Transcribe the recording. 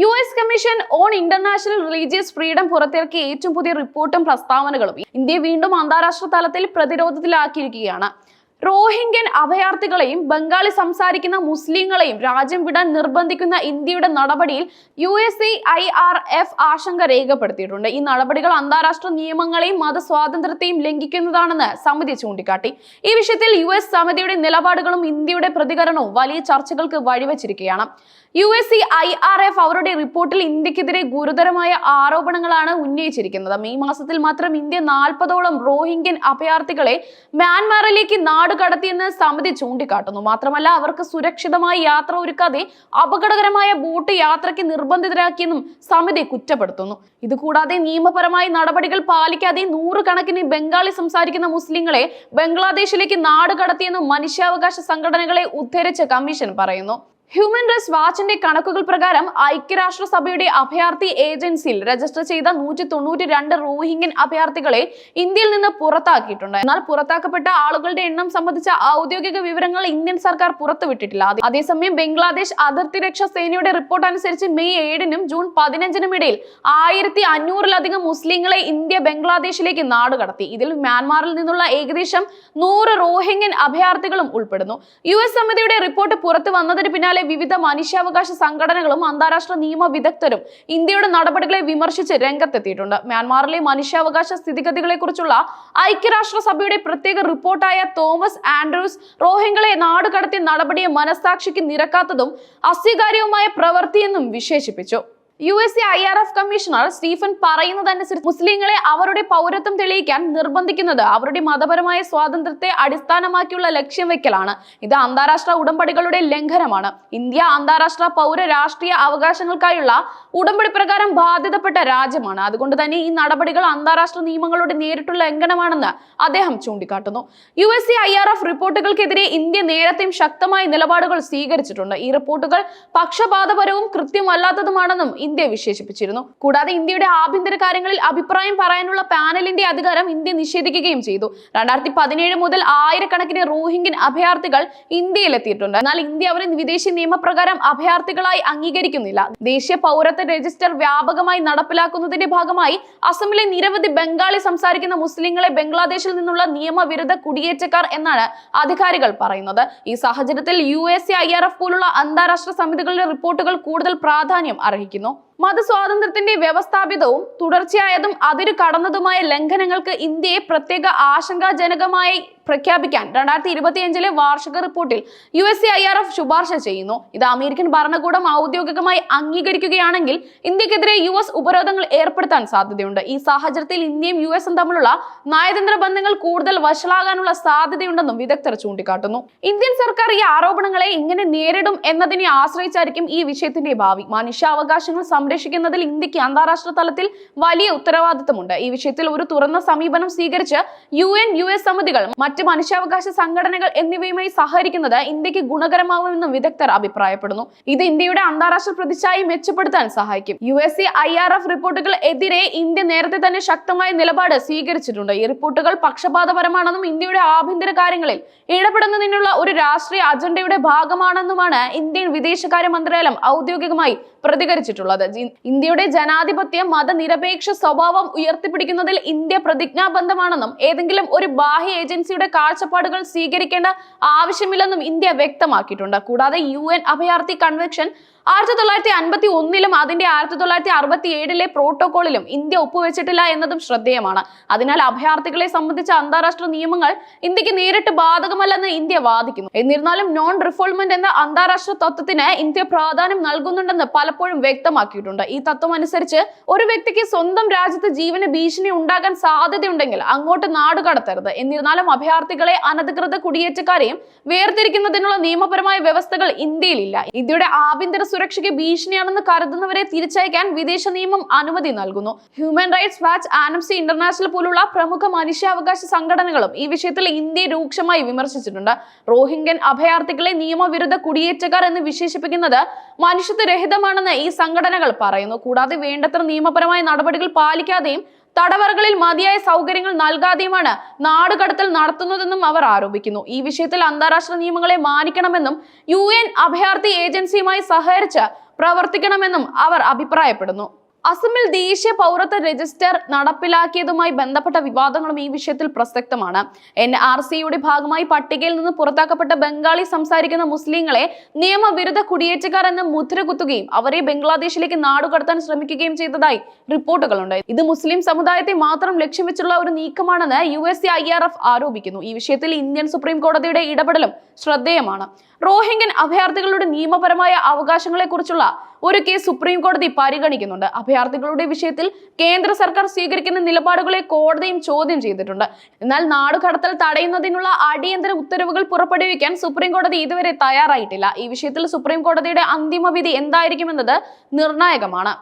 U S commission on international religious freedom പുറത്തിറക്കിയ ഏറ്റവും പുതിയ റിപ്പോർട്ടും പ്രസ്താവനകളും. ഇന്ത്യയെ വീണ്ടും അന്താരാഷ്ട്ര തലത്തിൽ പ്രതിരോധത്തിലാക്കിയിരിക്കുകയാണ്. റോഹിംഗ്യൻ അഭയാർത്ഥികളെയും ബംഗാളി സംസാരിക്കുന്ന മുസ്ലിങ്ങളെയും രാജ്യം വിടാൻ നിർബന്ധിക്കുന്ന ഇന്ത്യയുടെ നടപടിയിൽ U S I R F ആശങ്ക രേഖപ്പെടുത്തിയിട്ടുണ്ട്. ഈ നടപടികൾ അന്താരാഷ്ട്ര നിയമങ്ങളെയും മതസ്വാതന്ത്ര്യത്തെയും ലംഘിക്കുന്നതാണെന്ന് സമിതി ചൂണ്ടിക്കാട്ടി. ഈ വിഷയത്തിൽ യു എസ് സമിതിയുടെ നിലപാടുകളും ഇന്ത്യയുടെ പ്രതികരണവും വലിയ ചർച്ചകൾക്ക് വഴിവെച്ചിരിക്കുകയാണ്. U S I R F അവരുടെ റിപ്പോർട്ടിൽ ഇന്ത്യക്കെതിരെ ഗുരുതരമായ ആരോപണങ്ങളാണ് ഉന്നയിച്ചിരിക്കുന്നത്. മെയ് മാസത്തിൽ മാത്രം ഇന്ത്യ നാൽപ്പതോളം റോഹിംഗ്യൻ അഭയാർത്ഥികളെ മ്യാൻമാറിലേക്ക് നാട് കടത്തിയെന്ന് സമിതി ചൂണ്ടിക്കാട്ടുന്നു. മാത്രമല്ല അവർക്ക് സുരക്ഷിതമായി യാത്ര ഒരുക്കാതെ അപകടകരമായ ബോട്ട് യാത്രയ്ക്ക് നിർബന്ധിതരാക്കിയെന്നും സമിതി കുറ്റപ്പെടുത്തുന്നു. ഇതുകൂടാതെ നിയമപരമായ നടപടികൾ പാലിക്കാതെ നൂറുകണക്കിന് ബംഗാളി സംസാരിക്കുന്ന മുസ്ലിങ്ങളെ ബംഗ്ലാദേശിലേക്ക് നാട് കടത്തിയെന്നും മനുഷ്യാവകാശ സംഘടനകളെ ഉദ്ധരിച്ച് കമ്മീഷൻ പറയുന്നു. ഹ്യൂമൻ റൈറ്റ്സ് വാച്ചിന്റെ കണക്കുകൾ പ്രകാരം ഐക്യരാഷ്ട്രസഭയുടെ അഭയാർത്ഥി ഏജൻസിയിൽ രജിസ്റ്റർ ചെയ്ത നൂറ്റി തൊണ്ണൂറ്റി രണ്ട് റോഹിംഗ്യൻ അഭയാർത്ഥികളെ ഇന്ത്യയിൽ നിന്ന് പുറത്താക്കിയിട്ടുണ്ട്. എന്നാൽ പുറത്താക്കപ്പെട്ട ആളുകളുടെ എണ്ണം സംബന്ധിച്ച ഔദ്യോഗിക വിവരങ്ങൾ ഇന്ത്യൻ സർക്കാർ പുറത്തുവിട്ടിട്ടില്ല. അതേസമയം ബംഗ്ലാദേശ് അതിർത്തി രക്ഷാ സേനയുടെ റിപ്പോർട്ട് അനുസരിച്ച് മെയ് ഏഴിനും ജൂൺ പതിനഞ്ചിനും ഇടയിൽ ആയിരത്തി അഞ്ഞൂറിലധികം മുസ്ലിങ്ങളെ ഇന്ത്യ ബംഗ്ലാദേശിലേക്ക് നാടുകടത്തി ഇതിൽ മ്യാൻമാറിൽ നിന്നുള്ള ഏകദേശം നൂറ് റോഹിംഗ്യൻ അഭയാർത്ഥികളും ഉൾപ്പെടുന്നു. യു എസ് സമിതിയുടെ റിപ്പോർട്ട് പുറത്തു വന്നതിന് പിന്നാലെ വിവിധ മനുഷ്യാവകാശ സംഘടനകളും അന്താരാഷ്ട്ര നിയമ വിദഗ്ധരും ഇന്ത്യയുടെ നടപടികളെ വിമർശിച്ച് രംഗത്തെത്തിയിട്ടുണ്ട്. മ്യാൻമാറിലെ മനുഷ്യാവകാശ സ്ഥിതിഗതികളെ കുറിച്ചുള്ള ഐക്യരാഷ്ട്ര സഭയുടെ പ്രത്യേക റിപ്പോർട്ടായ തോമസ് ആൻഡ്രൂസ് റോഹിംഗ്യകളെ നാടുകടത്തിയ നടപടിയെ മനസ്സാക്ഷിക്ക് നിരക്കാത്തതും അസ്വീകാര്യവുമായ പ്രവൃത്തിയെന്നും വിശേഷിപ്പിച്ചു. U S I R F commissioner Stephen പറയുന്നതനുസരിച്ച് മുസ്ലിങ്ങളെ അവരുടെ പൗരത്വം തെളിയിക്കാൻ നിർബന്ധിക്കുന്നത് അവരുടെ മതപരമായ സ്വാതന്ത്ര്യത്തെ അടിസ്ഥാനമാക്കിയുള്ള ലക്ഷ്യം വെക്കലാണ്. ഇത് അന്താരാഷ്ട്ര ഉടമ്പടികളുടെ ലംഘനമാണ്. ഇന്ത്യ അന്താരാഷ്ട്ര പൗര രാഷ്ട്രീയ അവകാശങ്ങൾക്കായുള്ള ഉടമ്പടി പ്രകാരം ബാധ്യതപ്പെട്ട രാജ്യമാണ്. അതുകൊണ്ട് തന്നെ ഈ നടപടികൾ അന്താരാഷ്ട്ര നിയമങ്ങളുടെ നേരിട്ടുള്ള ലംഘനമാണെന്ന് അദ്ദേഹം ചൂണ്ടിക്കാട്ടുന്നു. U S C I R F റിപ്പോർട്ടുകൾക്കെതിരെ India നേരത്തെയും ശക്തമായ നിലപാടുകൾ സ്വീകരിച്ചിട്ടുണ്ട്. ഈ റിപ്പോർട്ടുകൾ പക്ഷപാതപരവും കൃത്യമല്ലാത്തതുമാണെന്നും ഇന്ത്യ വിശേഷിപ്പിച്ചിരുന്നു. കൂടാതെ ഇന്ത്യയുടെ ആഭ്യന്തര കാര്യങ്ങളിൽ അഭിപ്രായം പറയാനുള്ള പാനലിന്റെ അധികാരം ഇന്ത്യ നിഷേധിക്കുകയും ചെയ്തു. രണ്ടായിരത്തി പതിനേഴ് മുതൽ ആയിരക്കണക്കിന് റോഹിംഗ്യൻ അഭയാർത്ഥികൾ ഇന്ത്യയിൽ എത്തിയിട്ടുണ്ട് എന്നാൽ ഇന്ത്യ അവരെ വിദേശ നിയമപ്രകാരം അഭയാർത്ഥികളായി അംഗീകരിക്കുന്നില്ല. ദേശീയ പൗരത്വ രജിസ്റ്റർ വ്യാപകമായി നടപ്പിലാക്കുന്നതിന്റെ ഭാഗമായി അസമിലെ നിരവധി ബംഗാളി സംസാരിക്കുന്ന മുസ്ലിങ്ങളെ ബംഗ്ലാദേശിൽ നിന്നുള്ള നിയമവിരുദ്ധ കുടിയേറ്റക്കാർ എന്നാണ് അധികാരികൾ പറയുന്നത്. ഈ സാഹചര്യത്തിൽ U S I R F പോലുള്ള അന്താരാഷ്ട്ര സമിതികളുടെ റിപ്പോർട്ടുകൾ കൂടുതൽ പ്രാധാന്യം അർഹിക്കുന്നു. മതസ്വാതന്ത്ര്യത്തിന്റെ വ്യവസ്ഥാപിതവും തുടർച്ചയായതും അതിരു കടന്നതുമായ ലംഘനങ്ങൾക്ക് ഇന്ത്യയെ പ്രത്യേക ആശങ്കാജനകമായി പ്രഖ്യാപിക്കാൻ രണ്ടായിരത്തി ഇരുപത്തിയഞ്ചിലെ വാർഷിക റിപ്പോർട്ടിൽ U S C I R F ശുപാർശ ചെയ്യുന്നു. ഇത് അമേരിക്കൻ ഭരണകൂടം ഔദ്യോഗികമായി അംഗീകരിക്കുകയാണെങ്കിൽ ഇന്ത്യക്കെതിരെ യു എസ് ഉപരോധങ്ങൾ ഏർപ്പെടുത്താൻ സാധ്യതയുണ്ട്. ഈ സാഹചര്യത്തിൽ ഇന്ത്യയും യു എസും തമ്മിലുള്ള നയതന്ത്ര ബന്ധങ്ങൾ കൂടുതൽ വഷളാകാനുള്ള സാധ്യതയുണ്ടെന്നും വിദഗ്ധർ ചൂണ്ടിക്കാട്ടുന്നു. ഇന്ത്യൻ സർക്കാർ ഈ ആരോപണങ്ങളെ ഇങ്ങനെ നേരിടും എന്നതിനെ ആശ്രയിച്ചായിരിക്കും ഈ വിഷയത്തിന്റെ ഭാവി. മനുഷ്യാവകാശങ്ങൾ സംരക്ഷിക്കുന്നതിൽ ഇന്ത്യയ്ക്ക് അന്താരാഷ്ട്ര തലത്തിൽ വലിയ ഉത്തരവാദിത്തമുണ്ട്. ഈ വിഷയത്തിൽ ഒരു തുറന്ന സമീപനം സ്വീകരിച്ച് യു എൻ യു എസ് സമിതികൾ മറ്റ് മനുഷ്യാവകാശ സംഘടനകൾ എന്നിവയുമായി സഹകരിക്കുന്നത് ഇന്ത്യയ്ക്ക് ഗുണകരമാവുമെന്നും വിദഗ്ധർ അഭിപ്രായപ്പെടുന്നു. ഇത് ഇന്ത്യയുടെ അന്താരാഷ്ട്ര പ്രതിച്ഛായ മെച്ചപ്പെടുത്താൻ സഹായിക്കും. U S C I R F റിപ്പോർട്ടുകൾ എതിരെ ഇന്ത്യ നേരത്തെ തന്നെ ശക്തമായ നിലപാട് സ്വീകരിച്ചിട്ടുണ്ട്. ഈ റിപ്പോർട്ടുകൾ പക്ഷപാതപരമാണെന്നും ഇന്ത്യയുടെ ആഭ്യന്തര കാര്യങ്ങളിൽ ഇടപെടുന്നതിനുള്ള ഒരു രാഷ്ട്രീയ അജണ്ടയുടെ ഭാഗമാണെന്നുമാണ് ഇന്ത്യൻ വിദേശകാര്യ മന്ത്രാലയം ഔദ്യോഗികമായി പ്രതികരിച്ചിട്ടുള്ളത്. ഇന്ത്യയുടെ ജനാധിപത്യ മതനിരപേക്ഷ സ്വഭാവം ഉയർത്തിപ്പിടിക്കുന്നതിൽ ഇന്ത്യ പ്രതിജ്ഞാബദ്ധമാണെന്നും ഏതെങ്കിലും ഒരു ബാഹ്യ ഏജൻസിയുടെ കാഴ്ചപ്പാടുകൾ സ്വീകരിക്കേണ്ട ആവശ്യമില്ലെന്നും ഇന്ത്യ വ്യക്തമാക്കിയിട്ടുണ്ട്. കൂടാതെ യു എൻ അഭയാർത്ഥി കൺവെൻഷൻ ആയിരത്തി തൊള്ളായിരത്തി അൻപത്തി ഒന്നിലും അതിന്റെ ആയിരത്തി തൊള്ളായിരത്തി അറുപത്തി ഏഴിലെ പ്രോട്ടോകോളിലും ഇന്ത്യ ഒപ്പുവെച്ചിട്ടില്ല എന്നതും ശ്രദ്ധേയമാണ്. അതിനാൽ അഭയാർത്ഥികളെ സംബന്ധിച്ച അന്താരാഷ്ട്ര നിയമങ്ങൾ ഇന്ത്യയ്ക്ക് നേരിട്ട് ബാധകമല്ലെന്ന് ഇന്ത്യ വാദിക്കുന്നു. എന്നിരുന്നാലും നോൺ റിഫോൾമെന്റ് എന്ന അന്താരാഷ്ട്ര തത്വത്തിന് ഇന്ത്യ പ്രാധാന്യം നൽകുന്നുണ്ടെന്ന് പലപ്പോഴും വ്യക്തമാക്കിയിട്ടുണ്ട്. ഈ തത്വം അനുസരിച്ച് ഒരു വ്യക്തിക്ക് സ്വന്തം രാജ്യത്ത് ജീവന് ഭീഷണി ഉണ്ടാകാൻ സാധ്യതയുണ്ടെങ്കിൽ അങ്ങോട്ട് നാടുകടത്തരുത് എന്നിരുന്നാലും അഭയാർത്ഥികളെ അനധികൃത കുടിയേറ്റക്കാരെയും വേർതിരിക്കുന്നതിനുള്ള നിയമപരമായ വ്യവസ്ഥകൾ ഇന്ത്യയിലില്ല. ഇന്ത്യയുടെ ആഭ്യന്തര സുരക്ഷയ്ക്ക് ഭീഷണിയാണെന്ന് കരുതുന്നവരെ തിരിച്ചയക്കാൻ വിദേശ നിയമം അനുമതി നൽകുന്നു. Human rights watch amnesty international പോലുള്ള പ്രമുഖ മനുഷ്യാവകാശ സംഘടനകളും ഈ വിഷയത്തിൽ ഇന്ത്യയെ രൂക്ഷമായി വിമർശിച്ചിട്ടുണ്ട്. റോഹിംഗ്യൻ അഭയാർത്ഥികളെ നിയമവിരുദ്ധ കുടിയേറ്റക്കാർ എന്ന് വിശേഷിപ്പിക്കുന്നത് മനുഷ്യത്വരഹിതമാണെന്ന് ഈ സംഘടനകൾ പറയുന്നു. കൂടാതെ വേണ്ടത്ര നിയമപരമായ നടപടികൾ പാലിക്കാതെയും തടവറകളിൽ മതിയായ സൗകര്യങ്ങൾ നൽകാതെയുമാണ് നാടുകടത്തൽ നടത്തുന്നതെന്നും അവർ ആരോപിക്കുന്നു. ഈ വിഷയത്തിൽ അന്താരാഷ്ട്ര നിയമങ്ങളെ മാനിക്കണമെന്നും യു എൻ അഭയാർത്ഥി ഏജൻസിയുമായി സഹകരിച്ച് പ്രവർത്തിക്കണമെന്നും അവർ അഭിപ്രായപ്പെടുന്നു. അസമിൽ ദേശീയ പൗരത്വ രജിസ്റ്റർ നടപ്പിലാക്കിയതുമായി ബന്ധപ്പെട്ട വിവാദങ്ങളും ഈ വിഷയത്തിൽ പ്രസക്തമാണ്. എൻ ആർ സിയുടെ ഭാഗമായി പട്ടികയിൽ നിന്ന് പുറത്താക്കപ്പെട്ട ബംഗാളി സംസാരിക്കുന്ന മുസ്ലിങ്ങളെ നിയമവിരുദ്ധ കുടിയേറ്റക്കാർ എന്ന് മുദ്ര കുത്തുകയും അവരെ ബംഗ്ലാദേശിലേക്ക് നാടുകടത്താൻ ശ്രമിക്കുകയും ചെയ്തതായി റിപ്പോർട്ടുകളുണ്ട്. ഇത് മുസ്ലിം സമുദായത്തെ മാത്രം ലക്ഷ്യം വെച്ചുള്ള ഒരു നീക്കമാണെന്ന് U S I R F ആരോപിക്കുന്നു. ഈ വിഷയത്തിൽ ഇന്ത്യൻ സുപ്രീം കോടതിയുടെ ഇടപെടലും ശ്രദ്ധേയമാണ്. റോഹിംഗ്യൻ അഭയാർത്ഥികളുടെ നിയമപരമായ അവകാശങ്ങളെക്കുറിച്ചുള്ള ഒരു കേസ് സുപ്രീം കോടതി പരിഗണിക്കുന്നുണ്ട്. അഭയാർത്ഥികളുടെ വിഷയത്തിൽ കേന്ദ്ര സർക്കാർ സ്വീകരിക്കുന്ന നിലപാടുകളെ കോടതിയും ചോദ്യം ചെയ്തിട്ടുണ്ട്. എന്നാൽ നാടുകടത്തൽ തടയുന്നതിനുള്ള അടിയന്തര ഉത്തരവുകൾ പുറപ്പെടുവിക്കാൻ സുപ്രീം കോടതി ഇതുവരെ തയ്യാറായിട്ടില്ല. ഈ വിഷയത്തിൽ സുപ്രീം കോടതിയുടെ അന്തിമ വിധി എന്തായിരിക്കുമെന്നത് നിർണായകമാണ്.